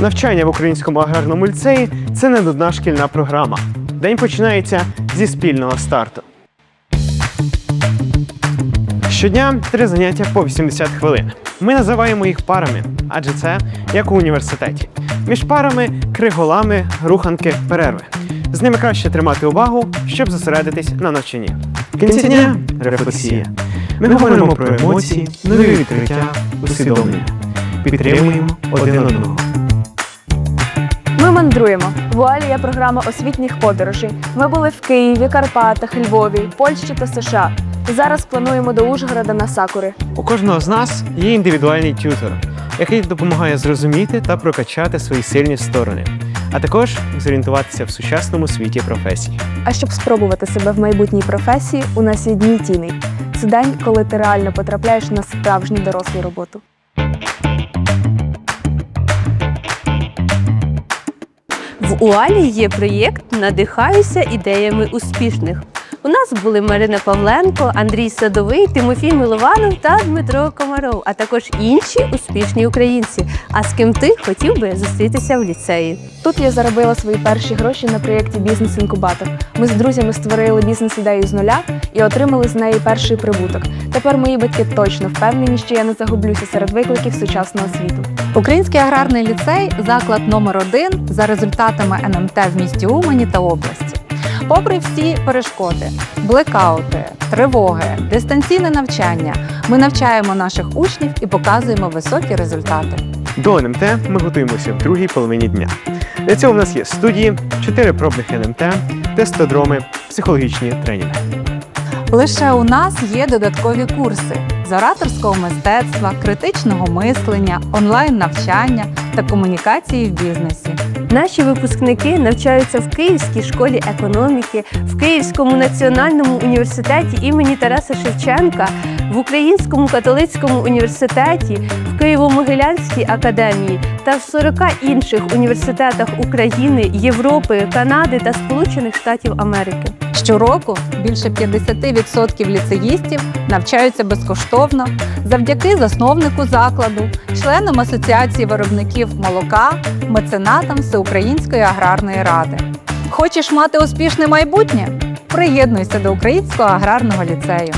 Навчання в українському аграрному ліцеї це не нудна шкільна програма. День починається зі спільного старту. Щодня три заняття по 80 хвилин. Ми називаємо їх парами, адже це як у університеті. Між парами криголами, руханки, перерви. З ними краще тримати увагу, щоб зосередитись на навчанні. Кінці дня рефлексія. Ми говоримо про емоції, нові відкриття, усвідомлення. Підтримуємо один одного. Ми мандруємо. Вуалі є програма освітніх подорожей. Ми були в Києві, Карпатах, Львові, Польщі та США. Зараз плануємо до Ужгорода на Сакури. У кожного з нас є індивідуальний тютор, який допомагає зрозуміти та прокачати свої сильні сторони, а також зорієнтуватися в сучасному світі професій. А щоб спробувати себе в майбутній професії, у нас є дні тіней. Це день, коли ти реально потрапляєш на справжню дорослу роботу. В Алі є проєкт Надихаюся ідеями успішних. У нас були Марина Павленко, Андрій Садовий, Тимофій Милованов та Дмитро Комаров, а також інші успішні українці. А з ким ти хотів би зустрітися в ліцеї? Тут я заробила свої перші гроші на проєкті Бізнес-інкубатор. Ми з друзями створили бізнес-ідею з нуля і отримали з неї перший прибуток. Тепер мої батьки точно впевнені, що я не загублюся серед викликів сучасного світу. Український аграрний ліцей заклад номер один за результатами НМТ в місті Умані та області. Попри всі перешкоди, блекаути, тривоги, дистанційне навчання, ми навчаємо наших учнів і показуємо високі результати. До НМТ ми готуємося в другій половині дня. Для цього в нас є студії, 4 пробних НМТ, тестодроми, психологічні тренінги. Лише у нас є додаткові курси з ораторського мистецтва, критичного мислення, онлайн-навчання та комунікації в бізнесі. Наші випускники навчаються в Київській школі економіки, в Київському національному університеті імені Тараса Шевченка, в Українському католицькому університеті, в Києво-Могилянській академії та в 40 інших університетах України, Європи, Канади та Сполучених Штатів Америки. Щороку більше 50% ліцеїстів навчаються безкоштовно завдяки засновнику закладу, членам Асоціації виробників молока, меценатам Всеукраїнської аграрної ради. Хочеш мати успішне майбутнє? Приєднуйся до Українського аграрного ліцею.